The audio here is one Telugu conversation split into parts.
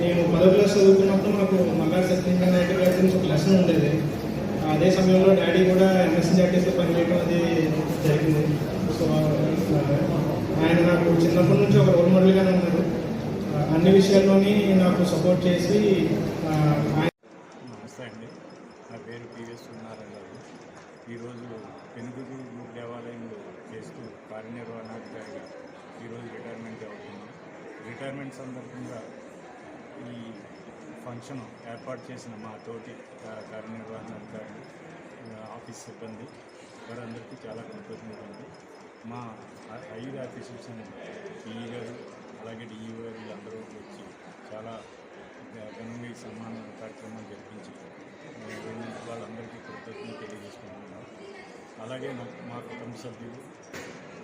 నేను పదో క్లాస్ చదువుకున్నప్పుడు మాకు మల్లారి సత్యంగా నాయుడు గారి గురించి ఒక లెసన్ ఉండేది. అదే సమయంలో డాడీ కూడా ఎంఎస్సీ జాటీస్లో పనిచేయడం అది జరిగింది. సో ఆయన నాకు చిన్నప్పటి నుంచి ఒక రోల్ మోడల్గానే ఉన్నారు. అన్ని విషయాల్లోని నాకు సపోర్ట్ చేసి ఆయన నమస్తే అండి. నా పేరు పివిఎస్ సూర్యనారాయణ ఈరోజు పెనుగురు దేవాలయంలో చేస్తూ కార్యనిర్వహణాధికారిగా ఈరోజు రిటైర్మెంట్ అవుతుంది. రిటైర్మెంట్ సందర్భంగా ఈ ఫంక్షన్ ఏర్పాటు చేసిన మా తోటి కార్యనిర్వహణాధికారి ఆఫీస్ సిబ్బంది వారందరికీ చాలా కృతజ్ఞతలు మా ఐదు ఆఫీసర్స్ ఈ గారు అలాగే డిఈ గారు వీళ్ళందరూ వచ్చి చాలా ఘనంగా ఈ సన్మాన కార్యక్రమం జరిపించి నేను వాళ్ళందరికీ కృతజ్ఞత తెలియజేసుకుంటున్నాను అలాగే నాకు మా కుటుంబ సభ్యులు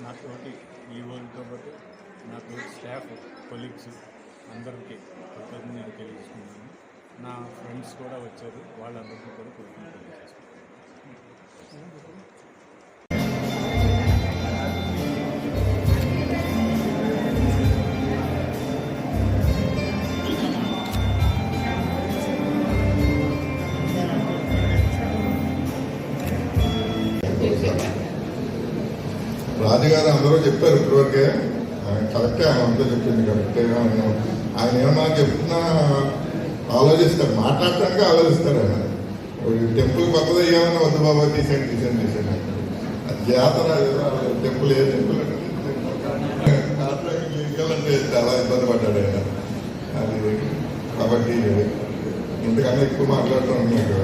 నాతోటి ఈవోలతో పాటు నాతోటి స్టాఫ్ కొలీగ్స్ అందరికీ కృతజ్ఞతలు తెలియజేసుకున్నాను నా ఫ్రెండ్స్ కూడా వచ్చారు వాళ్ళందరికీ కూడా కృతజ్ఞతలు. తెలియజేసుకున్నాను రాజుగారు అందరూ చెప్పారు ఇప్పటివరకే. ఆయన కరెక్టే ఆయన అందరూ చెప్పింది కరెక్టే ఆయన ఆయన ఏమన్నా చెప్తున్నా ఆలోచిస్తారు. మాట్లాడటానికి ఆలోచిస్తారు ఆయన. టెంపుల్ కొత్తది ఏమన్నా వద్దు బాబా తీసాను తీసాను తీసాను జాతర టెంపుల్ ఏ టెంపుల్? అంటే చాలా ఇబ్బంది పడ్డాడు ఆయన. అది కాబట్టి ఇంతకన్నా ఎక్కువ మాట్లాడటం నాకు